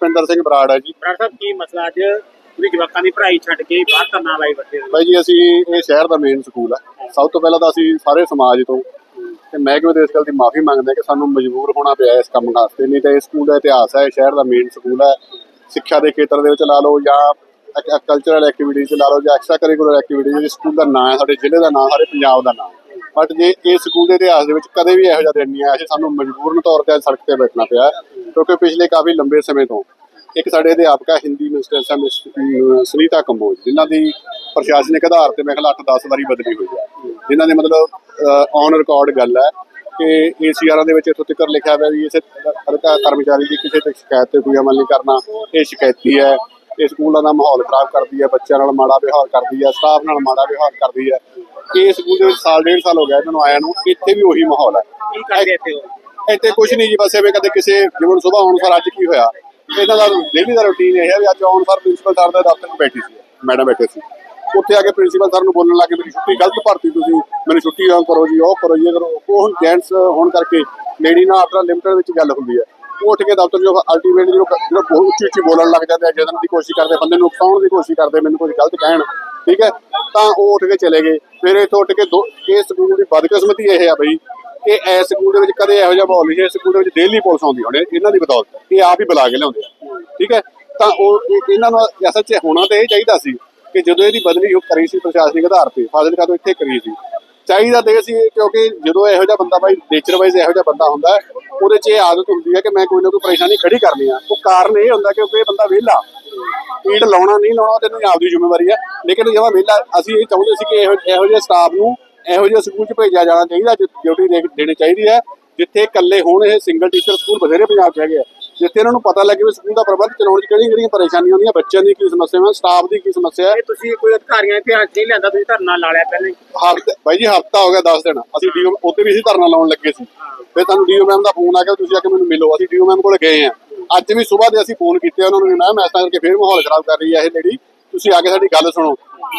ਹਰਪਿੰਦਰ ਸਿੰਘ ਬਰਾੜ ਹੈ ਜੀ। ਸਾਹਿਬ ਕੀ ਮਸਲਾ ਅੱਜ? ਤੁਸੀਂ ਜਵਾਕਾਂ ਦੀ ਪੜ੍ਹਾਈ ਛੱਡ ਕੇ ਬਾਹਰ ਧਰਨਾ ਲਾਈ ਬੱਚੇ ਬਾਈ ਜੀ ਅਸੀਂ ਇਹ ਸ਼ਹਿਰ ਦਾ ਮੇਨ ਸਕੂਲ ਹੈ ਸਭ ਤੋਂ ਪਹਿਲਾਂ ਤਾਂ ਅਸੀਂ ਸਾਰੇ ਸਮਾਜ ਤੋਂ ਤੇ ਮਹਿਕਮੇ ਦੇ ਇਸ ਗੱਲ ਦੀ ਮਾਫੀ ਮੰਗਦੇ ਕਿ ਸਾਨੂੰ ਮਜਬੂਰ ਹੋਣਾ ਪਿਆ ਇਸ ਕੰਮ ਵਾਸਤੇ। ਨਹੀਂ ਤਾਂ ਇਹ ਸਕੂਲ ਦਾ ਇਤਿਹਾਸ ਹੈ ਸ਼ਹਿਰ ਦਾ ਮੇਨ ਸਕੂਲ ਹੈ। ਸਿੱਖਿਆ ਦੇ ਖੇਤਰ ਦੇ ਵਿੱਚ ਲਾ ਲਓ ਜਾਂ ਕਲਚਰਲ ਐਕਟੀਵਿਟੀਜ਼ ਚ ਲਾ ਲਓ ਜਾਂ ਐਕਸਟਰਾ ਕਰਿਕੂਲਰ ਐਕਟੀਵਿਟੀਜ਼ ਇਸ ਸਕੂਲ ਦਾ ਨਾਂ ਹੈ ਸਾਡੇ ਜ਼ਿਲ੍ਹੇ ਦਾ ਨਾਂ ਸਾਰੇ ਪੰਜਾਬ ਦਾ ਨਾਂ। ਬਟ ਜੇ ਇਹ ਸਕੂਲ ਦੇ ਇਤਿਹਾਸ ਦੇ ਵਿੱਚ ਕਦੇ ਵੀ ਇਹੋ ਜਿਹਾ ਦਿਨ ਨਹੀਂ ਆਇਆ ਸੀ ਸਾਨੂੰ ਮਜਬੂਰਨ ਤੌਰ ਤੇ ਸੜਕ ਤੇ ਬੈਠਣਾ ਪਿਆ ਕਿਉਂਕਿ ਪਿਛਲੇ ਕਾਫੀ ਲੰਬੇ ਸਮੇਂ ਤੋਂ ਇੱਕ ਸਾਡੇ ਅਧਿਆਪਕਾ ਹਿੰਦੀ ਮਿਸਟਰ ਸੁਨੀਤਾ ਕੰਬੋਜ, ਜਿਨ੍ਹਾਂ ਦੀ ਪ੍ਰਸ਼ਾਸਨਿਕ ਆਧਾਰ ਤੇ ਮੇਰੇ ਖਿਆਲ 8-10 ਵਾਰੀ ਬਦਲੀ ਹੋਈ ਹੈ ਜਿਨ੍ਹਾਂ ਨੇ ਮਤਲਬ ਔਨ ਰਿਕਾਰਡ ਗੱਲ ਹੈ ਕਿ ਏਸੀਆਰਾਂ ਦੇ ਵਿੱਚ ਇੱਥੋਂ ਤੱਕ ਲਿਖਿਆ ਹੋਇਆ ਵੀ ਇਸੇ ਕਰਮਚਾਰੀ ਦੀ ਕਿਸੇ ਤੇ ਸ਼ਿਕਾਇਤ ਤੇ ਕੋਈ ਅਮਲ ਨਹੀਂ ਕਰਨਾ, ਇਹ ਸ਼ਿਕਾਇਤੀ ਹੈ। ਇਹ ਸਕੂਲਾਂ ਦਾ ਮਾਹੌਲ ਖਰਾਬ ਕਰਦੀ ਹੈ ਬੱਚਿਆਂ ਨਾਲ ਮਾੜਾ ਵਿਵਹਾਰ ਕਰਦੀ ਹੈ ਸਟਾਫ ਨਾਲ ਮਾੜਾ ਵਿਵਹਾਰ ਕਰਦੀ ਹੈ। ਇਹ ਸਕੂਲ ਦੇ ਵਿੱਚ ਸਾਲ ਡੇਢ ਸਾਲ ਹੋ ਗਿਆ ਇਹਨਾਂ ਨੂੰ ਆਇਆ ਨੂੰ ਇੱਥੇ ਵੀ ਉਹੀ ਮਾਹੌਲ ਹੈ। ਕੀ ਕਰਦੇ ਇੱਥੇ ਇੱਥੇ ਕੁਝ ਨਹੀਂ ਜੀ ਬਸ ਐਵੇਂ ਕਦੇ ਕਿਸੇ ਜਿਵੇਂ ਸਵੇਰ ਆਉਣ ਸਾਰ ਅੱਜ ਕੀ ਹੋਇਆ ਇਹਨਾਂ ਦਾ ਡੇਲੀ ਦਾ ਰੁਟੀਨ ਇਹ ਹੈ ਵੀ ਅੱਜ ਆਉਣ ਸਾਰ ਪ੍ਰਿੰਸੀਪਲ ਸਰ ਦੇ ਦਫ਼ਤਰ 'ਚ ਬੈਠੀ ਸੀ ਮੈਡਮ ਬੈਠੇ ਸੀ। ਉੱਥੇ ਆ ਕੇ ਪ੍ਰਿੰਸੀਪਲ ਸਰ ਨੂੰ ਬੋਲਣ ਲੱਗੇ ਮੇਰੀ ਛੁੱਟੀ ਗਲਤ ਭਰਤੀ ਤੁਸੀਂ ਮੈਨੂੰ ਛੁੱਟੀ ਆ ਕਰੋ ਜੀ ਉਹ ਕਰੋ ਜੀ ਕਰੋ। ਉਹ ਹੁਣ ਜੈਂਟਸ ਹੋਣ ਕਰਕੇ ਲੇਡੀ ਨਾਲ ਆਪਣਾ ਲਿਮਟਡ ਵਿੱਚ ਗੱਲ ਹੁੰਦੀ ਹੈ। ਉਹ ਉੱਠ ਕੇ ਦਫ਼ਤਰ ਜੋ ਅਲਟੀਮੇਟ ਜਦੋਂ ਜਦੋਂ ਬਹੁਤ ਉੱਚੀ ਉੱਚੀ ਬੋਲਣ ਲੱਗ ਜਾਂਦੇ ਆ ਜਦਨ ਦੀ ਕੋਸ਼ਿਸ਼ ਕਰਦੇ, ਬੰਦੇ ਨੂੰ ਉਕਸਾਉਣ ਦੀ ਕੋਸ਼ਿਸ਼ ਕਰਦੇ, ਮੈਨੂੰ ਕੁਝ ਗਲਤ ਕਹਿਣ, ਠੀਕ ਹੈ? ਤਾਂ ਉਹ ਉੱਠ ਕੇ ਚਲੇ ਗਏ। ਫਿਰ ਇੱਥੋਂ ਉੱਠ ਕੇ ਇਹ ਸਕੂਲ ਦੀ ਬਦਕਿਸਮਤੀ ਇਹ ਆ ਬਈ ਕਿ ਐਸ ਸਕੂਲ ਦੇ ਵਿੱਚ ਕਦੇ ਇਹੋ ਜਿਹਾ ਮਾਹੌਲ ਨਹੀਂ ਸੀ, ਇਸ ਸਕੂਲ ਦੇ ਵਿੱਚ ਡੇਲੀ ਪੁਲਿਸ ਆਉਂਦੀ ਹੋਣੀ, ਇਹਨਾਂ ਦੀ ਬਦੌਲਤ, ਇਹ ਆਪ ਹੀ ਬੁਲਾ ਕੇ ਲਿਆਉਂਦੇ ਆ, ਠੀਕ ਹੈ? ਤਾਂ ਉਹ ਇਹਨਾਂ ਨੂੰ ਅਸਲ 'ਚ ਹੋਣਾ ਤਾਂ ਇਹ ਚਾਹੀਦਾ ਸੀ ਕਿ ਜਦੋਂ ਇਹਦੀ ਬਦਲੀ ਉਹ ਕਰੀ ਸੀ ਪ੍ਰਸ਼ਾਸਨਿਕ ਆਧਾਰ ਤੇ, ਫਾਜ਼ਿਲਕਾ ਤੋਂ ਇੱਥੇ ਕਰੀ ਸੀ। ਚਾਹੀਦਾ ਤੇ ਸੀ ਕਿਉਂਕਿ ਜਦੋਂ ਇਹੋ ਜਿਹਾ ਬੰਦਾ ਬਾਈ ਨੇਚਰ ਵਾਈਜ਼ ਇਹੋ ਜਿਹਾ ਬੰਦਾ ਹੁੰਦਾ ਉਹਦੇ 'ਚ ਇਹ ਆਦਤ ਹੁੰਦੀ ਹੈ ਕਿ ਮੈਂ ਕੋਈ ਨਾ ਕੋਈ ਪਰੇਸ਼ਾਨੀ ਖੜੀ ਕਰਨੀ ਆ। ਉਹ ਕਾਰਨ ਇਹ ਹੁੰਦਾ ਕਿ ਇਹ ਬੰਦਾ ਵਿਹਲਾ ਪੀੜ ਲਾਉਣਾ ਨਹੀਂ ਲਾਉਣਾ ਤੇ ਆਪਦੀ ਜ਼ਿੰਮੇਵਾਰੀ ਹੈ। ਲੇਕਿਨ ਜਦੋਂ ਵਿਹਲਾ, ਅਸੀਂ ਇਹ ਚਾਹੁੰਦੇ ਸੀ ਕਿ ਇਹੋ ਇਹੋ ਜਿਹੇ ਸਟਾਫ ਨੂੰ ਇਹੋ ਜਿਹੇ ਸਕੂਲ 'ਚ ਭੇਜਿਆ ਜਾਣਾ ਚਾਹੀਦਾ ਡਿਊਟੀ ਦੇਣੀ ਚਾਹੀਦੀ ਹੈ, ਜਿੱਥੇ ਇਕੱਲੇ ਹੋਣ ਇਹ ਸਿੰਗਲ ਟੀਚਰ ਸਕੂਲ ਬਥੇਰੇ ਪੰਜਾਬ 'ਚ ਹੈਗੇ ਆ। ਜਿੱਥੇ ਇਹਨਾਂ ਨੂੰ ਪਤਾ ਲੱਗੇ ਵੀ ਸਕੂਲ ਦਾ ਪ੍ਰਬੰਧ ਚਲਾਉਣ 'ਚ ਕਿਹੜੀਆਂ ਕਿਹੜੀਆਂ ਪਰੇਸ਼ਾਨੀਆਂ ਆਉਂਦੀਆਂ ਬੱਚਿਆਂ ਦੀ ਕੀ ਸਮੱਸਿਆ ਹੈ ਸਟਾਫ ਦੀ ਕੀ ਸਮੱਸਿਆ ਹੈ। ਤੁਸੀਂ ਕੋਈ ਅਧਿਕਾਰੀਆਂ ਦੇ ਧਿਆਨ 'ਚ ਨਹੀਂ ਲਿਆਂਦਾ ਤੁਸੀਂ ਧਰਨਾ ਲਾ ਲਿਆ ਪਹਿਲਾਂ ਹੀ। ਹਫ਼ਤੇ ਬਾਈ ਜੀ ਹਫਤਾ ਹੋ ਗਿਆ 10 ਦਿਨ। ਅਸੀਂ ਡੀਓ ਉੱਤੇ ਵੀ ਅਸੀਂ ਧਰਨਾ ਲਾਉਣ ਲੱਗੇ ਸੀ। ਫਿਰ ਸਾਨੂੰ ਡੀਓ ਮੈਮ ਦਾ ਫੋਨ ਆ ਗਿਆ ਤੁਸੀਂ ਆ ਕੇ ਮੈਨੂੰ ਮਿਲੋ। ਅਸੀਂ ਡੀਓ ਮੈਮ ਕੋਲ ਗਏ ਆ ਅੱਜ ਵੀ ਸਵੇਰ ਦੇ ਅਸੀਂ ਫੋਨ ਕੀਤੇ ਉਹਨਾਂ ਨੂੰ ਇਸ ਤਰ੍ਹਾਂ ਕਰਕੇ ਫਿਰ ਮਾਹੌਲ ਖਰਾਬ ਕਰ ਰਹੀ ਹੈ ਇਹ ਲੇਡੀ। ਤੁਸੀਂ ਆ ਕੇ ਸਾਡੀ ਗੱਲ ਸੁਣੋ।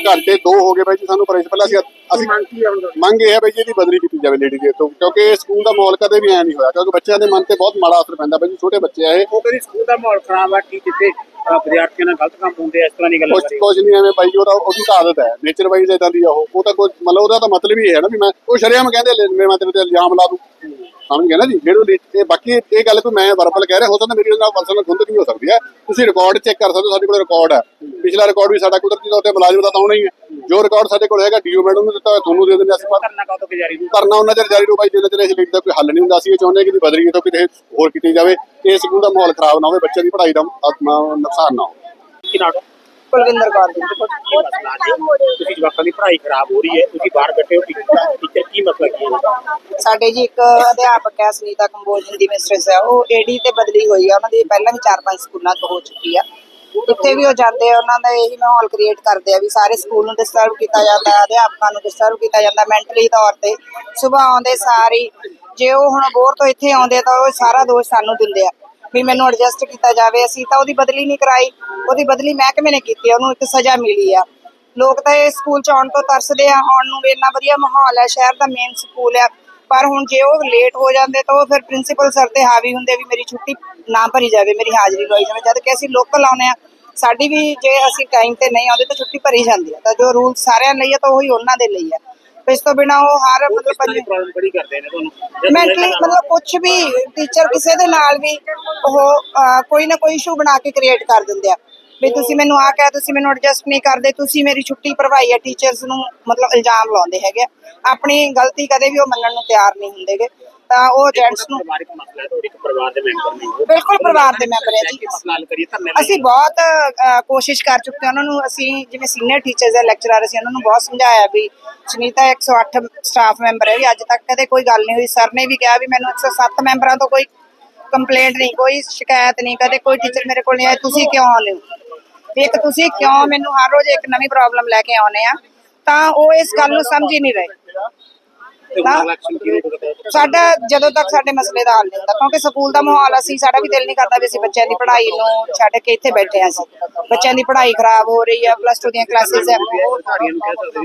ਘੰਟੇ ਦੋ ਹੋ ਗਏ ਬਾਈ ਜੀ ਸਾਨੂੰ ਪ੍ਰਿੰਸੀਪਲ ਅਸੀਂ ਅਸੀਂ ਮੰਗ ਕੀ ਇਹ ਹੈ ਬਈ ਜੀ ਇਹਦੀ ਬਦਲੀ ਕੀਤੀ ਜਾਵੇ ਲੇਡੀ ਦੇ ਤੋਂ ਕਿਉਂਕਿ ਇਹ ਸਕੂਲ ਦਾ ਮਾਹੌਲ ਕਦੇ ਵੀ ਐ ਨਹੀਂ ਹੋਇਆ ਕਿਉਂਕਿ ਬੱਚਿਆਂ ਦੇ ਮਨ ਤੇ ਬਹੁਤ ਮਾੜਾ ਅਸਰ ਪੈਂਦਾ ਬਈ ਜੀ ਛੋਟੇ ਬੱਚੇ ਆ ਇਹ। ਉਹ ਕਹਿੰਦੀ ਸਕੂਲ ਦਾ ਮਾਹੌਲ ਖਰਾਬ ਆ ਇੱਥੇ ਅਹ ਵਿਦਿਆਰਥੀਆਂ ਨਾਲ ਗਲਤ ਕੰਮ ਹੁੰਦੇ ਇਸ ਤਰ੍ਹਾਂ ਦੀ ਗੱਲ ਕੁਝ ਕਰੀ ਕੁਝ ਨਹੀਂ ਐਵੇਂ ਬਾਈ ਜੀ ਉਹਦਾ ਉਹਦੀ ਤਾਂ ਆਦਤ ਹੈ ਨੇਚਰ ਵਾਈਜ਼ ਇਦਾਂ ਦੀ ਆ ਉਹ। ਉਹ ਤਾਂ ਕੋਈ ਮਤਲਬ ਉਹਦਾ ਤਾਂ ਮਤਲਬ ਹੀ ਹੈ ਨਾ ਵੀ ਮੈਂ ਉਹ ਸ਼ਰੇਆਮ ਕਹਿੰਦੇ ਲੈ, ਮੈਂ ਤੇਰੇ ਤੇ ਇਲਜ਼ਾਮ ਲਾ ਦੂੰ। ਗਿਆ ਨਾ ਜੀ? ਜਿਹੜੇ ਇਹ ਬਾਕੀ ਇਹ ਗੱਲ ਕੋਈ ਮੈਂ ਵਰਬਲ ਕਹਿ ਰਿਹਾ ਹੋ ਸਕਦਾ ਮੇਰੀ ਨਾਲ ਪਰਸਨਲ ਖੁੰਦ ਵੀ ਹੋ ਸਕਦੀ ਹੈ। ਤੁਸੀਂ ਰਿਕਾਰਡ ਚੈੱਕ ਕਰ ਸਕਦੇ ਹੋ ਸਾਡੇ ਕੋਲ ਰਿਕਾਰਡ ਹੈ। ਪਿਛਲਾ ਰਿਕਾਰਡ ਵੀ ਸਾਡਾ ਕੁਦਰਤੀ ਤੌਰ ਤੇ ਮੁਲਾਜ਼ਮ ਦਾ ਤਾਂ ਆਉਣਾ ਹੀ ਹੈ। ਜੋ ਰਿਕਾਰਡ ਸਾਡੇ ਕੋਲ ਹੈਗਾ ਡੀਓ ਮੈਡਮ ਨੂੰ ਦਿੱਤਾ ਤੁਹਾਨੂੰ ਦੇ ਦਿੰਦੇ ਅਸੀਂ ਧਰਨਾ ਕਦੋਂ ਕਿ ਜਾਰੀ ਕਰਨਾ ਉਹਨਾਂ ਚਿਰ ਜਾਰੀ ਰਹੂ ਬਾਈ ਜਿੰਨਾ ਚਿਰ ਇਸ ਲੀਡ ਦਾ ਕੋਈ ਹੱਲ ਨਹੀਂ ਹੁੰਦਾ ਅਸੀਂ ਇਹ ਚਾਹੁੰਦੇ ਕਿ ਬਦਲੀ ਤੋਂ ਕਿਤੇ ਹੋਰ ਕੀਤੀ ਜਾਵੇ ਇਹ ਸਕੂਲ ਦਾ ਮਾਹੌਲ ਖਰਾਬ ਨਾ ਹੋਵੇ ਬੱਚਿਆਂ ਦੀ ਪੜ੍ਹਾਈ ਦਾ ਆਤਮਾ ਨੁਕਸਾਨ ਨਾ ਹੋਵੇ। ਕੀ ਨਾਮ ਕੁਲਵਿੰਦਰ ਕੌਰ ਜੀ ਕੀ ਮਸਲਾ ਅੱਜ ਤੁਸੀਂ ਜਵਾਕਾਂ ਦੀ ਪੜ੍ਹਾਈ ਖਰਾਬ ਹੋ ਰਹੀ ਹੈ ਤੁਸੀਂ ਬਾਹਰ ਬੈਠੇ ਹੋ ਟੀਚਰ ਕੀ ਮਸਲਾ ਕੀ ਹੈ? ਸਾਡੇ ਜੀ ਇੱਕ ਅਧਿਆਪਕ ਹੈ ਸੁਨੀਤਾ ਕੰਬੋਜ ਹਿੰਦੀ ਮਿਸਟਰਸ ਹੈ ਉਹ ਏਡੀ ਤੇ ਬਦਲੀ ਹੋਈ ਆ ਉਹਨਾਂ ਦੀ ਪਹਿਲਾਂ ਵੀ 4-5 ਸਕੂਲਾਂ ਤੋਂ ਹੋ ਚੁੱਕੀ ਆ। ਜਿੱਥੇ ਵੀ ਉਹ ਜਾਂਦੇ ਆ ਉਹਨਾਂ ਦਾ ਇਹੀ ਮਾਹੌਲ ਕ੍ਰੀਏਟ ਕਰਦੇ ਆ ਵੀ ਸਾਰੇ ਸਕੂਲ ਨੂੰ ਡਿਸਟਰਬ ਕੀਤਾ ਜਾਂਦਾ ਹੈ ਅਧਿਆਪਕਾਂ ਨੂੰ ਡਿਸਟਰਬ ਕੀਤਾ ਜਾਂਦਾ ਮੈਂਟਲੀ ਤੌਰ ਤੇ। ਸਵੇਰ ਆਉਂਦੇ ਸਾਰੀ ਜੇ ਉਹ ਹੁਣ ਬੋਰ ਤੋਂ ਇੱਥੇ ਆਉਂਦੇ ਤਾਂ ਉਹ ਸਾਰਾ ਦੋਸ਼ ਸਾਨੂੰ ਦਿੰਦੇ ਆ। ਵੀ ਮੈਨੂੰ ਐਡਜਸਟ ਕੀਤਾ ਜਾਵੇ, ਅਸੀਂ ਤਾਂ ਉਹਦੀ ਬਦਲੀ ਨਹੀਂ ਕਰਾਈ। ਉਹਦੀ ਬਦਲੀ ਮਹਿਕਮੇ ਨੇ ਕੀਤੀ ਉਹਨੂੰ ਇੱਕ ਸਜ਼ਾ ਮਿਲੀ ਆ। ਲੋਕ ਤਾਂ ਇਹ ਸਕੂਲ ਚ ਆਉਣ ਤੋਂ ਤਰਸਦੇ ਆ, ਆਉਣ ਨੂੰ ਵੀ ਇੰਨਾ ਵਧੀਆ ਮਾਹੌਲ ਹੈ ਸ਼ਹਿਰ ਦਾ ਮੇਨ ਸਕੂਲ ਆ। ਪਰ ਹੁਣ ਜੇ ਉਹ ਲੇਟ ਹੋ ਜਾਂਦੇ ਤਾਂ ਉਹ ਫਿਰ ਪ੍ਰਿੰਸੀਪਲ ਸਰ ਤੇ ਹਾਵੀ ਹੁੰਦੇ ਵੀ ਮੇਰੀ ਛੁੱਟੀ ਨਾ ਭਰੀ ਜਾਵੇ, ਮੇਰੀ ਹਾਜ਼ਰੀ ਲਵਾਈ ਜਾਵੇ। ਜਦ ਕਿ ਅਸੀਂ ਲੋਕਲ ਆਉਨੇ ਆ, ਸਾਡੀ ਵੀ ਜੇ ਅਸੀਂ ਟਾਈਮ ਤੇ ਨਹੀਂ ਆਉਂਦੇ ਤਾਂ ਛੁੱਟੀ ਭਰੀ ਜਾਂਦੀ ਆ। ਤਾਂ ਜੋ ਰੂਲ ਸਾਰਿਆਂ ਲਈ ਆ, ਤਾਂ ਉਹੀ ਉਹਨਾਂ ਦੇ ਲਈ ਆ। ਇਸ ਤੋਂ ਬਿਨਾ ਉਹ ਹਰ ਮਤਲਬ ਪੰਜ- ਪ੍ਰੋਬਲਮ ਬੜੀ ਕਰਦੇ ਨੇ ਤੁਹਾਨੂੰ? ਮੈਂਟਲੀ ਮਤਲਬ ਕੁਝ ਵੀ ਟੀਚਰ ਕਿਸੇ ਦੇ ਨਾਲ ਵੀ ਉਹ ਕੋਈ ਨਾ ਕੋਈ ਇਸ਼ੂ ਬਣਾ ਕੇ ਕ੍ਰੀਏਟ ਕਰ ਦਿੰਦੇ ਆ। ਵੀ ਤੁਸੀਂ ਮੈਨੂੰ ਆ ਕਹਿ ਤੁਸੀਂ ਮੈਨੂੰ ਐਡਜਸਟ ਨਹੀਂ ਕਰਦੇ ਤੁਸੀਂ ਮੇਰੀ ਛੁੱਟੀ ਭਰਵਾਈ ਹੈ ਟੀਚਰਸ ਨੂੰ ਮਤਲਬ ਇਲਜ਼ਾਮ ਲਾਉਂਦੇ ਹੈਗੇ ਆ। ਆਪਣੀ ਗਲਤੀ ਕਦੇ ਵੀ ਉਹ ਮੰਨਣ ਨੂੰ ਤਿਆਰ ਨਹੀਂ ਹੁੰਦੇਗੇ। ਤਾਂ ਉਹ ਜੈਂਟਸ ਨੂੰ ਪਰਿਵਾਰਿਕ ਮਸਲਾ ਹੈ ਤੁਹਾਡੇ ਇੱਕ ਪਰਿਵਾਰ ਦੇ ਮੈਂਬਰ ਨੇ ਉਹ। ਬਿਲਕੁਲ ਪਰਿਵਾਰ ਦੇ ਮੈਂਬਰ ਹੈ ਜੀ। ਕਿਸ ਨਾਲ ਕਰੀਏ ਧਰਨੇ ਲਈ ਅਸੀਂ ਬਹੁਤ ਕੋਸ਼ਿਸ਼ ਕਰ ਚੁੱਕੇ ਹਾਂ ਉਹਨਾਂ ਨੂੰ ਅਸੀਂ ਜਿਵੇਂ ਸੀਨੀਅਰ ਟੀਚਰਸ ਹੈ ਲੈਕਚਰਰ ਅਸੀਂ ਉਹਨਾਂ ਨੂੰ ਬਹੁਤ ਸਮਝਾਇਆ ਵੀ ਸੁਨੀਤਾ 108 ਸਟਾਫ ਮੈਂਬਰ ਹੈ ਵੀ ਅੱਜ ਤੱਕ ਕਦੇ ਕੋਈ ਗੱਲ ਨਹੀਂ ਹੋਈ। ਸਰ ਨੇ ਵੀ ਕਿਹਾ ਵੀ ਮੈਨੂੰ 107 ਮੈਂਬਰਾਂ ਤੋਂ ਕੋਈ ਕੰਪਲੇਂਟ ਨਹੀਂ ਕੋਈ ਸ਼ਿਕਾਇਤ ਨਹੀਂ ਕਦੇ ਕੋਈ ਟੀਚਰ ਮੇਰੇ ਕੋਲ ਨਹੀਂ ਆਇਆ ਤੁਸੀਂ ਕਿਉਂ ਆਉਂਦੇ ਹੋ? ਵੀ ਇੱਕ ਤੁਸੀਂ ਕਿਉਂ ਮੈਨੂੰ ਹਰ ਰੋਜ਼ ਇੱਕ ਨਵੀਂ ਪ੍ਰੋਬਲਮ ਲੈ ਕੇ ਆਉਨੇ ਆ ਤਾਂ ਉਹ ਇਸ ਗੱਲ ਨੂੰ ਸਮਝ ਹੀ ਨਹੀਂ ਰਹੇ। ਤਾਂ ਸਾਡਾ ਜਦੋਂ ਤੱਕ ਸਾਡੇ ਮਸਲੇ ਦਾ ਹੱਲ ਨਹੀਂ ਹੁੰਦਾ, ਕਿਉਂਕਿ ਸਕੂਲ ਦਾ ਮਾਹੌਲ ਅਸੀਂ, ਸਾਡਾ ਵੀ ਦਿਲ ਨਹੀਂ ਕਰਦਾ ਵੀ ਅਸੀਂ ਬੱਚਿਆਂ ਦੀ ਪੜ੍ਹਾਈ ਨੂੰ ਛੱਡ ਕੇ ਇੱਥੇ ਬੈਠੇ ਹਾਂ ਅਸੀਂ। ਬੱਚਿਆਂ ਦੀ ਪੜ੍ਹਾਈ ਖਰਾਬ ਹੋ ਰਹੀ ਆ ਪਲੱਸ 2 ਦੀਆਂ ਕਲਾਸਿਸ ਹੈ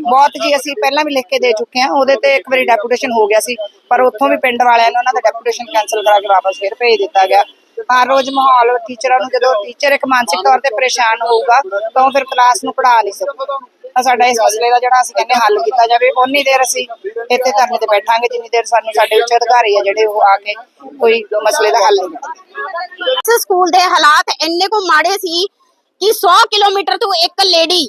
ਬਹੁਤ ਜੀ ਅਸੀਂ ਪਹਿਲਾਂ ਵੀ ਲਿਖ ਕੇ ਦੇ ਚੁੱਕੇ ਆ ਉਹਦੇ ਤੇ ਇੱਕ ਵਾਰੀ ਡੈਪੂਟੇਸ਼ਨ ਹੋ ਗਿਆ ਸੀ, ਪਰ ਉੱਥੋਂ ਵੀ ਪਿੰਡ ਵਾਲਿਆਂ ਨੇ ਉਹਨਾਂ ਦਾ ਡੈਪੂਟੇਸ਼ਨ ਕੈਨਸਲ ਕਰਾ ਕੇ ਵਾਪਸ ਫਿਰ ਭੇਜ ਦਿੱਤਾ ਗਿਆ। ਹਰ ਰੋਜ਼ ਮਾਹੌਲ ਟੀਚਰਾਂ ਨੂੰ ਜਦੋਂ ਟੀਚਰ ਇੱਕ ਮਾਨਸਿਕ ਤੌਰ ਤੇ ਪਰੇਸ਼ਾਨ ਹੋਊਗਾ, ਤਾਂ ਉਹ ਫਿਰ ਕਲਾਸ ਨੂੰ ਪੜ੍ਹਾ ਨਹੀਂ ਸਕਦਾ। ਤਾਂ ਸਾਡਾ ਇਸ ਮਸਲੇ ਦਾ ਜਿਹੜਾ ਅਸੀਂ ਕਹਿੰਦੇ ਹੱਲ ਕੀਤਾ ਜਾਵੇ ਉਨੀ ਦੇਰ ਅਸੀਂ ਇੱਥੇ ਧਰਨੇ ਤੇ ਬੈਠਾਂਗੇ, ਜਿੰਨੀ ਦੇਰ ਸਾਨੂੰ ਸਾਡੇ ਉੱਚ ਅਧਿਕਾਰੀ ਆ ਜਿਹੜੇ ਉਹ ਆ ਕੇ ਕੋਈ ਮਸਲੇ ਦਾ ਹੱਲ ਨਹੀਂ ਸਕੂਲ ਦੇ ਹਾਲਾਤ ਇੰਨੇ ਕੋ ਮਾੜੇ ਸੀ ਕਿ 100 ਕਿਲੋਮੀਟਰ ਤੋਂ ਇੱਕ ਲੇਡੀ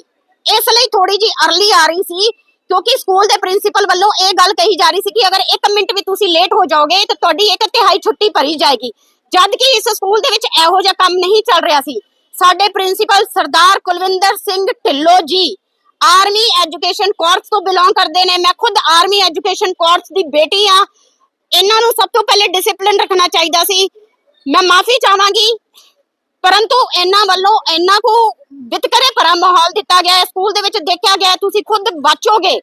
ਇਸ ਲਈ ਥੋੜੀ ਜੀ ਅਰਲੀ ਆ ਰਹੀ ਸੀ, ਕਿਉਂਕਿ ਸਕੂਲ ਦੇ ਪ੍ਰਿੰਸੀਪਲ ਵੱਲੋਂ ਇਹ ਗੱਲ ਕਹੀ ਜਾ ਰਹੀ ਸੀ ਕਿ ਅਗਰ 1 ਮਿੰਟ ਵੀ ਤੁਸੀਂ ਲੇਟ ਹੋ ਜਾਓਗੇ, ਤਾਂ ਤੁਹਾਡੀ ਇੱਕ ਤਿਹਾਈ ਛੁੱਟੀ ਭਰੀ ਜਾਏਗੀ। ਜਦ ਕਿ ਇਸ ਸਕੂਲ ਦੇ ਵਿੱਚ ਇਹੋ ਜਿਹਾ ਕੰਮ ਨਹੀਂ ਚੱਲ ਰਿਹਾ ਸੀ। ਸਾਡੇ principal Sardar Kulwinder Singh Dhillon ji army education course ਤੋਂ ਬਿਲੋਂਗ ਕਰਦੇ ਨੇ। ਮੈਂ ਖੁਦ ਆਰਮੀ ਐਜੂਕੇਸ਼ਨ ਕੋਰਸ ਦੀ ਬੇਟੀ ਆ ਇਹਨਾਂ ਨੂੰ ਸਭ ਤੋਂ ਪਹਿਲੇ ਡਿਸਪਲਿਨ ਰੱਖਣਾ ਚਾਹੀਦਾ ਸੀ। ਮੈਂ ਮਾਫੀ ਚਾਹਾਂਗੀ, ਪਰੰਤੂ ਇਹਨਾਂ ਵੱਲੋਂ ਇਹਨਾਂ ਕੋ ਵਿਤਕਰੇ ਭਰਾ ਮਾਹੌਲ ਦਿੱਤਾ ਗਿਆ ਸਕੂਲ ਦੇ ਵਿੱਚ ਦੇਖਿਆ ਗਿਆ ਤੁਸੀਂ ਖੁਦ ਬਚੋਗੇ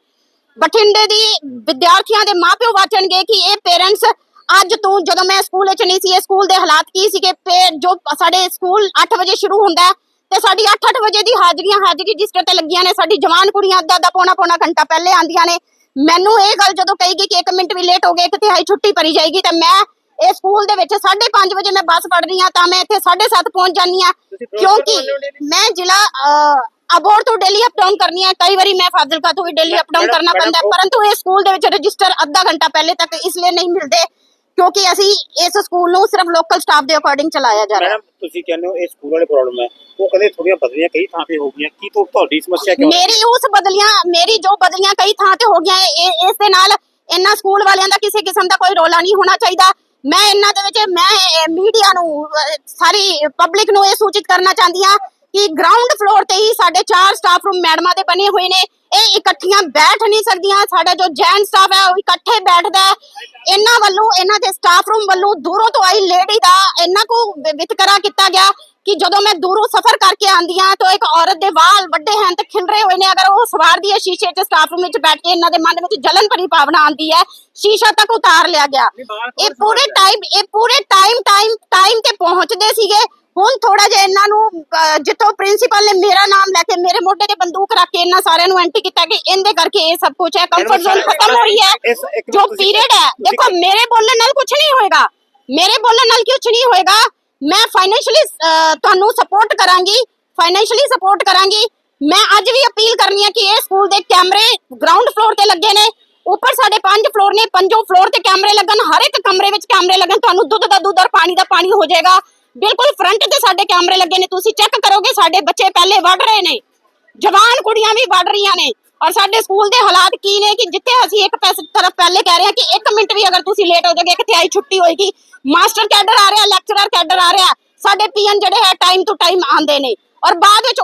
ਬਠਿੰਡੇ ਦੀ ਵਿਦਿਆਰਥੀਆਂ ਦੇ ਮਾਪਿਓ ਵਾਚਣਗੇ ਕਿ ਇਹ ਪੇਰੈਂਟਸ ਅੱਜ ਤੋਂ ਜਦੋਂ ਮੈਂ ਸਕੂਲ ਵਿੱਚ ਨਹੀਂ ਸੀ ਇਹ ਸਕੂਲ ਦੇ ਹਾਲਾਤ ਕੀ ਸੀਗੇ? ਪੇ- ਜੋ ਸਾਡੇ ਸਕੂਲ 8 ਵਜੇ ਸ਼ੁਰੂ ਹੁੰਦਾ ਤੇ ਸਾਡੀ 8-8 ਵਜੇ ਦੀ ਹਾਜ਼ਰੀਆਂ ਹਾਜ਼ਰੀ ਰਜਿਸਟਰ ਤੇ ਲੱਗੀਆਂ ਨੇ ਸਾਡੀ ਜਵਾਨ ਕੁੜੀਆਂ ਅੱਧਾ ਅੱਧਾ ਪੌਣਾ ਪੌਣਾ ਘੰਟਾ ਪਹਿਲੇ ਆਂਦੀਆਂ ਨੇ। ਮੈਨੂੰ ਇਹ ਗੱਲ ਜਦੋਂ ਕਹੀਗੀ ਕਿ 1 ਮਿੰਟ ਵੀ ਲੇਟ ਹੋ ਗਏ ਇੱਕ ਤਿਹਾਈ ਛੁੱਟੀ ਭਰੀ ਜਾਏਗੀ ਤਾਂ ਮੈਂ ਇਹ ਸਕੂਲ ਦੇ ਵਿੱਚ 5:30 ਵਜੇ ਮੈਂ ਬੱਸ ਫੜ ਰਹੀ ਹਾਂ ਤਾਂ ਮੈਂ ਇੱਥੇ 7:30 ਪਹੁੰਚ ਜਾਂਦੀ ਹਾਂ। ਕਿਉਂਕਿ ਮੈਂ ਜ਼ਿਲ੍ਹਾ ਅਹ, ਅਬੋਹਰ ਤੋਂ ਦਿੱਲੀ ਅਪ ਡਾਊਨ ਕਰਨੀ ਹੈ। ਕਈ ਵਾਰੀ ਮੈਂ ਫਾਜ਼ਿਲਕਾ ਤੋਂ ਵੀ ਦਿੱਲੀ ਅਪ ਡਾਊਨ ਕਰਨਾ ਪੈਂਦਾ ਪਰੰਤੂ ਇਹ ਸਕੂਲ ਦੇ ਵਿੱਚ ਰਜਿਸਟਰ ਅੱਧਾ ਘੰਟਾ ਪਹਿਲੇ ਤੱਕ ਇਸ ਲਈ ਨਹੀਂ ਮਿਲਦੇ। ਕਿਉਂਕਿ ਅਸੀਂ ਇਸ ਸਕੂਲ ਨੂੰ ਸਿਰਫ ਲੋਕਲ ਸਟਾਫ ਦੇ ਅਕੋਰਡਿੰਗ ਚਲਾਇਆ ਜਾ ਰਿਹਾ। ਹੈ ਮੈਡਮ ਤੁਸੀਂ ਕਹਿੰਦੇ ਹੋ ਇਹ ਸਕੂਲ ਵਾਲੇ ਪ੍ਰੋਬਲਮ ਹੈ। ਉਹ ਕਹਿੰਦੇ ਥੋੜੀਆਂ ਬਦਲੀਆਂ ਕਈ ਥਾਂ ਤੇ ਹੋ ਗਈਆਂ। ਕੀ ਤੋਂ ਤੁਹਾਡੀ ਸਮੱਸਿਆ ਕਿਉਂ? ਮੇਰੀ ਉਸ ਬਦਲੀਆਂ ਮੇਰੀ ਜੋ ਬਦਲੀਆਂ ਕਈ ਥਾਂ ਤੇ ਹੋ ਗਈਆਂ ਇਹ ਇਸ ਦੇ ਨਾਲ ਇਹਨਾਂ ਸਕੂਲ ਵਾਲਿਆਂ ਦਾ ਕਿਸੇ ਕਿਸਮ ਦਾ ਕੋਈ ਰੋਲਾ ਨਹੀਂ ਹੋਣਾ ਚਾਹੀਦਾ। ਮੈਂ ਇਹਨਾਂ ਦੇ ਵਿੱਚ ਮੈਂ ਮੀਡੀਆ ਨੂੰ ਸਾਰੀ ਪਬਲਿਕ ਨੂੰ ਇਹ ਸੂਚਿਤ ਕਰਨਾ ਚਾਹੁੰਦੀ ਹਾਂ ਕਿ ਗਰਾਊਂਡ ਫਲੋਰ ਤੇ ਹੀ ਸਾਡੇ ਚਾਰ ਸਟਾਫ ਰੂਮ ਮੈਡਮਾਂ ਦੇ ਬਣੇ ਹੋਏ ਨੇ। ਇਹ ਇਕੱਠੀਆਂ ਬੈਠ ਨਹੀਂ ਸਕਦੀਆਂ। ਸਾਡਾ ਜੋ ਜੈਨ ਸਟਾਫ ਹੈ ਉਹ ਇਕੱਠੇ ਬੈਠਦਾ ਇਹਨਾਂ ਵੱਲੋਂ ਇਹਨਾਂ ਦੇ ਸਟਾਫ ਰੂਮ ਵੱਲੋਂ ਦੂਰੋਂ ਤੋਂ ਆਈ ਲੇਡੀ ਦਾ ਇਹਨਾਂ ਕੋ ਵਿਤਕਰਾ ਕੀਤਾ ਗਿਆ ਕਿ ਜਦੋਂ ਮੈਂ ਦੂਰੋਂ ਸਫ਼ਰ ਕਰਕੇ ਆਂਦੀ ਹਾਂ ਤਾਂ ਇੱਕ ਔਰਤ ਦੇ ਵਾਲ ਵੱਡੇ ਹਨ ਤੇ ਖਿਲਰੇ ਹੋਏ ਨੇ। ਅਗਰ ਉਹ ਸਵਾਰਦੀ ਹੈ ਸ਼ੀਸ਼ੇ 'ਚ ਸਟਾਫ ਰੂਮ ਵਿੱਚ ਬੈਠ ਕੇ ਇਹਨਾਂ ਦੇ ਮਨ ਵਿੱਚ ਜਲਨ ਭਰੀ ਭਾਵਨਾ ਆਂਦੀ ਹੈ ਸ਼ੀਸ਼ਾ ਤੱਕ ਉਤਾਰ ਲਿਆ ਗਿਆ। ਇਹ ਪੂਰੇ ਟਾਈਮ ਇਹ ਪੂਰੇ ਟਾਈਮ ਟਾਈਮ ਟਾਈਮ ਤੇ ਪਹੁੰਚਦੇ ਸੀਗੇ। ਹੁਣ ਥੋੜਾ ਜਿਹਾ ਇਹਨਾਂ ਨੂੰ ਅਹ, ਜਿੱਥੋਂ ਪ੍ਰਿੰਸੀਪਲ ਨੇ ਮੇਰਾ ਨਾਮ ਲੈ ਕੇ ਮੇਰੇ ਮੋਢੇ ਤੇ ਬੰਦੂਕ ਰੱਖ ਕੇ ਇਹਨਾਂ ਸਾਰਿਆਂ ਨੂੰ ਐਂਟੀ ਕੀਤਾ ਕਿ ਇਹਦੇ ਕਰਕੇ ਇਹ ਸਭ ਕੁਝ ਹੈ ਕੰਫਰਟ ਜ਼ੋਨ ਖਤਮ ਹੋ ਰਹੀ ਹੈ। ਇਸ- ਇੱਕ ਜੋ ਤੁਸੀਂ- ਪੀਰੀਅਡ ਹੈ ਤੁਸੀਂ- ਦੇਖੋ ਮੇਰੇ ਬੋਲਣ ਨਾਲ ਕੁਝ ਨਹੀਂ ਹੋਏਗਾ। ਮੇਰੇ ਬੋਲਣ ਨਾਲ ਕੁਝ ਨਹੀਂ ਹੋਏਗਾ। ਮੈਂ ਫਾਈਨੈਂਸ਼ੀਅਲੀ ਤੁਹਾਨੂੰ ਸਪੋਰਟ ਕਰਾਂਗੀ ਫਾਈਨੈਂਸ਼ੀਅਲੀ ਸਪੋਰਟ ਕਰਾਂਗੀ। ਮੈਂ ਅੱਜ ਵੀ ਅਪੀਲ ਕਰਨੀ ਹੈ ਕਿ ਇਹ ਸਕੂਲ ਦੇ ਕੈਮਰੇ ਗਰਾਊਂਡ ਫਲੋਰ ਤੇ ਲੱਗੇ ਨੇ। ਉੱਪਰ ਸਾਡੇ ਪੰਜ ਫਲੋਰ ਨੇ ਪੰਜੋ ਫਲੋਰ ਤੇ ਕੈਮਰੇ ਲੱਗਣ ਹਰ ਇੱਕ ਕਮਰੇ ਵਿੱਚ ਕੈਮਰੇ ਲੱਗਣ ਤੁਹਾਨੂੰ ਦੁੱਧ ਦਾ ਦੁੱਧ ਔਰ ਪਾਣੀ ਦਾ ਪਾਣੀ ਹੋ ਜਾਏਗਾ। ਬਿਲਕੁਲ ਫਰੰਟ ਤੇ ਸਾਡੇ ਕੈਮਰੇ ਲੱਗੇ ਨੇ, ਤੁਸੀਂ ਚੈੱਕ ਕਰੋਗੇ, ਸਾਡੇ ਬੱਚੇ ਪਹਿਲੇ ਵੱਢ ਰਹੇ ਨੇ। ਜਵਾਨ ਕੁੜੀਆਂ ਵੀ ਵੱਢ ਰਹੀਆਂ ਨੇ। ਔਰ ਸਾਡੇ ਸਕੂਲ ਦੇ ਹਾਲਾਤ ਕੀ ਨੇ ਕਿ ਜਿੱਥੇ ਅਸੀਂ ਇੱਕ ਪੈਸੇ ਤਰਫ ਪਹਿਲੇ ਕਹਿ ਰਹੇ ਹਾਂ ਕਿ 1 ਮਿੰਟ ਵੀ ਅਗਰ ਤੁਸੀਂ ਲੇਟ ਹੋ ਜਾਓਗੇ, ਇੱਕ ਤਿਹਾਈ ਛੁੱਟੀ ਹੋਏਗੀ। ਮਾਸਟਰ ਕੈਡਰ ਆ ਰਿਹਾ ਲੈਕਚਰਰ ਕੈਡਰ ਆ ਰਿਹਾ। ਸਾਡੇ ਪੀਐਨ ਜਿਹੜੇ ਹੈ ਟਾਈਮ ਟੂ ਟਾਈਮ ਆਉਂਦੇ ਨੇ। ਔਰ ਬਾਅਦ ਵਿੱਚ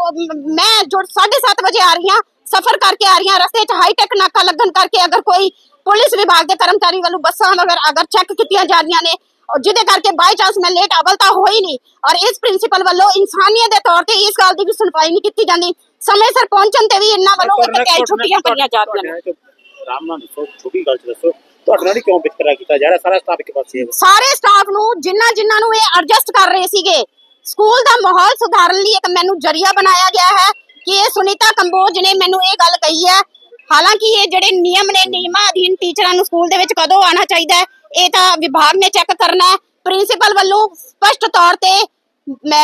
ਮੈਂ ਜੋ 7:30 ਵਜੇ ਆ ਰਹੀ ਹਾਂ, ਸਫਰ ਕਰਕੇ ਆ ਰਹੀ ਹਾਂ, ਰਸਤੇ 'ਚ ਹਾਈ ਟੈਕ ਨਾਕਾ ਲੱਗਣ ਕਰਕੇ ਅਗਰ ਕੋਈ ਪੁਲਿਸ ਵਿਭਾਗ ਦੇ ਕਰਮਚਾਰੀ ਵੱਲੋਂ ਬੱਸਾਂ ਵਗੈਰਾ ਅਗਰ ਚੈੱਕ ਕੀਤੀਆਂ ਜਾ ਰਹੀਆਂ ਨੇ ਜਿਹਦੇ ਕਰਕੇ ਬਾਈ ਚਾਂਸ ਮੈਂ ਲੇਟ ਅਵਲ ਤਾਂ ਹੋਈ ਨਹੀਂ ਔਰ ਇਸ ਪ੍ਰਿੰਸੀਪਲ ਵੱਲੋਂ ਇਨਸਾਨੀਅਤ ਦੇ ਤੌਰ ਤੇ ਇਸ ਗੱਲ ਦੀ ਵੀ ਸੁਣਵਾਈ ਨਹੀਂ ਕੀਤੀ ਜਾਂਦੀ ਸਮੇਂ ਸਿਰ ਪਹੁੰਚਣ ਤੇ ਵੀ ਇਹਨਾਂ ਵੱਲੋਂ ਇੱਕ ਛੁੱਟੀਆਂ ਪਈਆਂ ਜਾ ਰਹੀਆਂ ਨੇ ਨਾਲ ਇੱਕ ਆਰਾਮ ਨਾਲ ਦੱਸੋ ਛੋਟੀ ਗੱਲ ਚ ਦੱਸੋ ਤੁਹਾਡੇ ਨਾਲ ਹੀ ਕਿਉਂ ਵਿਤਕਰਾ ਕੀਤਾ ਜਾ ਰਿਹਾ ਸਾਰਾ ਸਟਾਫ ਇੱਕ ਪਾਸੇ ਹੈ ਸਾਰੇ ਸਟਾਫ ਨੂੰ ਜਿਨ੍ਹਾਂ ਜਿਨ੍ਹਾਂ ਨੂੰ ਇਹ ਐਡਜਸਟ ਕਰ ਰਹੇ ਸੀਗੇ ਸਕੂਲ ਦਾ ਮਾਹੌਲ ਸੁਧਾਰਨ ਲਈ ਇੱਕ ਮੈਨੂੰ ਜਰੀਆ ਬਣਾਇਆ ਗਿਆ ਹੈ ਕਿ ਇਹ ਸੁਨੀਤਾ ਕੰਬੋਜ ਨੇ ਮੈਨੂੰ ਇਹ ਗੱਲ ਕਹੀ ਹੈ ਹਾਲਾਂਕਿ ਇਹ ਜਿਹੜੇ ਨਿਯਮ ਨੇ ਨਿਯਮਾਂ ਅਧੀਨ ਟੀਚਰਾਂ ਨੂੰ ਸਕੂਲ ਦੇ ਵਿੱਚ ਕਦੋਂ ਆਉਣਾ ਚਾਹੀਦਾ ਹੈ ਇਹ ਤਾਂ ਵਿਭਾਗ ਨੇ ਚੈੱਕ ਕਰਨਾ। ਪ੍ਰਿੰਸੀਪਲ ਵੱਲੋਂ ਸਪਸ਼ਟ ਤੌਰ ਤੇ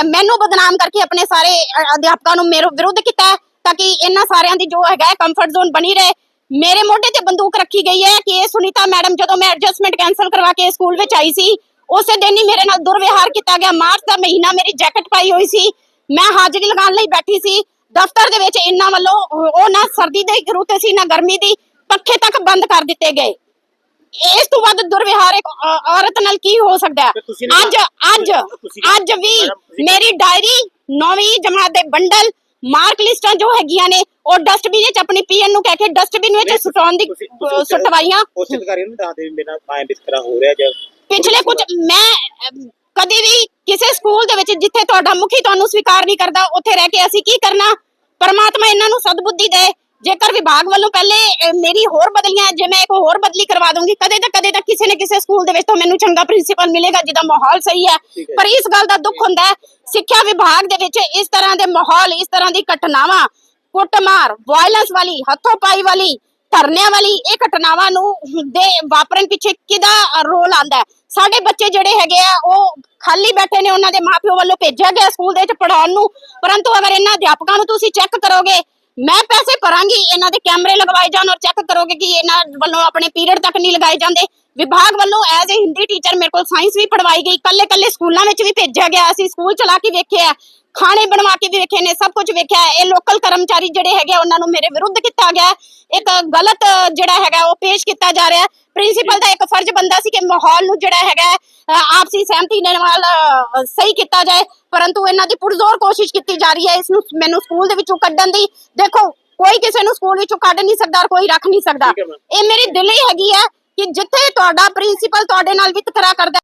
ਮੈਨੂੰ ਬਦਨਾਮ ਕਰਕੇ ਆਪਣੇ ਸਾਰੇ ਅਧਿਆਪਕਾਂ ਨੂੰ ਮੇਰੇ ਵਿਰੁੱਧ ਕੀਤਾ ਤਾਂ ਕਿ ਇਹਨਾਂ ਸਾਰਿਆਂ ਦੀ ਜੋ ਹੈਗਾ ਕੰਫਰਟ ਜ਼ੋਨ ਬਣੀ ਰਹੇ। ਮੇਰੇ ਮੋਢੇ ਤੇ ਬੰਦੂਕ ਰੱਖੀ ਗਈ ਹੈ ਕਿ ਇਹ ਸੁਨੀਤਾ ਮੈਡਮ ਜਦੋਂ ਮੈਂ ਐਡਜਸਟਮੈਂਟ ਕੈਨਸਲ ਕਰਵਾ ਕੇ ਸਕੂਲ ਵਿੱਚ ਆਈ ਸੀ, ਉਸੇ ਦਿਨ ਹੀ ਮੇਰੇ ਨਾਲ ਦੁਰਵਿਹਾਰ ਕੀਤਾ ਗਿਆ। ਮਾਰਚ ਦਾ ਮਹੀਨਾ ਮੇਰੀ ਜੈਕਟ ਪਾਈ ਹੋਈ ਸੀ। ਮੈਂ ਹਾਜ਼ਰੀ ਲਗਾਉਣ ਲਈ ਬੈਠੀ ਸੀ। ਦਫ਼ਤਰ ਦੇ ਵਿੱਚ ਇਹਨਾਂ ਵੱਲੋਂ ਉਹ ਨਾ ਸਰਦੀ ਦੇ ਰੁੱਤ ਸੀ, ਨਾ ਗਰਮੀ ਦੀ। ਪੱਖੇ ਤੱਕ ਬੰਦ ਕਰ ਦਿੱਤੇ ਗਏ। ਇਸ ਤੋਂ ਵੱਧ ਦੁਰਵਿਹਾਰ ਇੱਕ ਔ- ਔਰਤ ਨਾਲ ਕੀ ਹੋ ਸਕਦਾ ਅੱਜ ਅੱਜ ਤੁਸੀਂ- ਅੱਜ ਵੀ ਮੇਰੀ ਡਾਇਰੀ ਨੌਵੀਂ ਜਮਾਤ ਦੇ ਬੰਡਲ ਮਾਰਕ ਲਿਸਟਾਂ ਜੋ ਹੈਗੀਆਂ ਨੇ ਉਹ ਡਸਟਬਿਨ ਵਿੱਚ ਆਪਣੀ ਪੀਐਨ ਨੂੰ ਕਹਿ ਕੇ ਡਸਟਬਿਨ ਵਿੱਚ ਸੁਟਾਉਣ ਦੀ ਤੁਸੀਂ- ਤੁਸੀਂ- ਸੁਟਵਾਈਆਂ। ਉਸ ਅਧਿਕਾਰੀ ਨੂੰ ਦੱਸਦੇ ਵੀ ਮੇਰਾ ਮਾਇਆ ਵਿਤਕਰਾ ਹੋ ਰਿਹਾ ਜਾਂ ਪਿਛਲੇ ਕੁਝ ਮੈਂ ਅਮ, ਕਦੇ ਵੀ ਕਿਸੇ ਸਕੂਲ ਦੇ ਵਿੱਚ ਜਿੱਥੇ ਤੁਹਾਡਾ ਮੁਖੀ ਤੁਹਾਨੂੰ ਸਵੀਕਾਰ ਨਹੀਂ ਕਰਦਾ ਉੱਥੇ ਰਹਿ ਕੇ ਅਸੀਂ ਕੀ ਕਰਨਾ? ਪਰਮਾਤਮਾ ਇਹਨਾਂ ਨੂੰ ਸਦਬੁੱਧੀ ਦੇ। ਜੇਕਰ ਵਿਭਾਗ ਵੱਲੋਂ ਪਹਿਲੇ ਮੇਰੀ ਹੋਰ ਬਦਲੀਆਂ ਜੇ ਮੈਂ ਇੱਕ ਹੋਰ ਬਦਲੀ ਕਰਵਾ ਦੂੰਗੀ ਕਦੇ ਤਾਂ ਕਦੇ ਤਾਂ ਕਿਸੇ ਨਾ ਕਿਸੇ ਸਕੂਲ ਦੇ ਵਿੱਚ ਤਾਂ ਮੈਨੂੰ ਚੰਗਾ ਪ੍ਰਿੰਸੀਪਲ ਮਿਲੇਗਾ ਜਿਹਦਾ ਮਾਹੌਲ ਸਹੀ ਹੈ। ਪਰ ਇਸ ਗੱਲ ਦਾ ਦੁੱਖ ਹੁੰਦਾ ਹੈ ਸਿੱਖਿਆ ਵਿਭਾਗ ਦੇ ਵਿੱਚ ਇਸ ਤਰ੍ਹਾਂ ਦੇ ਮਾਹੌਲ ਇਸ ਤਰ੍ਹਾਂ ਦੀ ਘਟਨਾਵਾਂ ਕੁੱਟਮਾਰ ਵਾਇਲੈਂਸ ਵਾਲੀ ਹੱਥੋਂ ਪਾਈ ਵਾਲੀ ਧਰਨਿਆਂ ਵਾਲੀ ਇਹ ਘਟਨਾਵਾਂ ਨੂੰ ਦੇ ਵਾਪਰਨ ਪਿੱਛੇ ਕਿਹਦਾ ਰੋਲ ਆਂਦਾ ਸਾਡੇ ਬੱਚੇ ਜਿਹੜੇ ਹੈਗੇ ਆ ਉਹ ਖਾਲੀ ਬੈਠੇ ਨੇ ਉਹਨਾਂ ਦੇ ਮਾਪਿਓ ਵੱਲੋਂ ਭੇਜਿਆ ਗਿਆ ਸਕੂਲ ਦੇ ਵਿੱਚ ਪੜਾਉਣ ਨੂੰ ਪਰੰਤੂ ਅਗਰ ਇਹਨਾਂ ਅਧਿਆਪਕਾਂ ਨੂੰ ਤੁਸੀਂ ਚੈੱਕ ਕਰੋਗੇ ਮੈਂ ਪੈਸੇ ਭਰਾਂਗੀ ਇਹਨਾਂ ਦੇ ਕੈਮਰੇ ਲਗਵਾਏ ਜਾਣ ਔਰ ਚੈੱਕ ਕਰੋਗੇ ਕਿ ਇਹਨਾਂ ਵੱਲੋਂ ਆਪਣੇ ਪੀਰੀਅਡ ਤੱਕ ਨਹੀਂ ਲਗਾਏ ਜਾਂਦੇ। ਵਿਭਾਗ ਵੱਲੋਂ ਐਜ਼ ਅ ਹਿੰਦੀ ਟੀਚਰ ਮੇਰੇ ਕੋਲ ਸਾਇੰਸ ਵੀ ਪੜਵਾਈ ਗਈ ਕੱਲੇ ਕੱਲੇ ਸਕੂਲਾਂ ਵਿੱਚ ਵੀ ਭੇਜਿਆ ਗਿਆ ਅਸੀਂ ਸਕੂਲ ਚਲਾ ਕੇ ਵੇਖਿਆ ਖਾਣੇ ਬਣਵਾ ਕੇ ਵੀ ਵੇਖੇ ਨੇ ਸਭ ਕੁਝ ਵੇਖਿਆ ਇਹ ਲੋਕਲ ਕਰਮਚਾਰੀ ਜਿਹੜੇ ਹੈਗੇ ਆ, ਉਹਨਾਂ ਨੂੰ ਮੇਰੇ ਵਿਰੁੱਧ ਕੀਤਾ ਗਿਆ ਇੱਕ ਗਲਤ ਜਿਹੜਾ ਹੈਗਾ ਉਹ ਪੇਸ਼ ਕੀਤਾ ਜਾ ਰਿਹਾ ਪ੍ਰਿੰਸੀਪਲ ਦਾ ਇੱਕ ਫਰਜ਼ ਬੰਦਾ ਸੀ ਕਿ ਮਾਹੌਲ ਨੂੰ ਜਿਹੜਾ ਹੈਗਾ ਆਪਸੀ ਸਹਿਮਤੀ ਨਾਲ ਸਹੀ ਕੀਤਾ ਜਾਏ। ਪਰੰਤੂ ਇਹਨਾਂ ਦੀ ਪੁਰਜ਼ੋਰ ਕੋਸ਼ਿਸ਼ ਕੀਤੀ ਜਾ ਰਹੀ ਹੈ ਇਸ ਨੂੰ ਮੈਨੂੰ ਸਕੂਲ ਦੇ ਵਿੱਚੋਂ ਕੱਢਣ ਦੀ ਦੇਖੋ ਕੋਈ ਕਿਸੇ ਨੂੰ ਸਕੂਲ ਵਿੱਚੋਂ ਕੱਢ ਨਹੀਂ ਸਕਦਾ ਕੋਈ ਰੱਖ ਨਹੀਂ ਸਕਦਾ। ਇਹ ਮੇਰੀ ਦਿਲ ਹੀ ਹੈਗੀ ਹੈ ਕਿ ਜਿੱਥੇ ਤੁਹਾਡਾ ਪ੍ਰਿੰਸੀਪਲ ਤੁਹਾਡੇ ਨਾਲ ਵਿਤਕਰਾ ਕਰਦਾ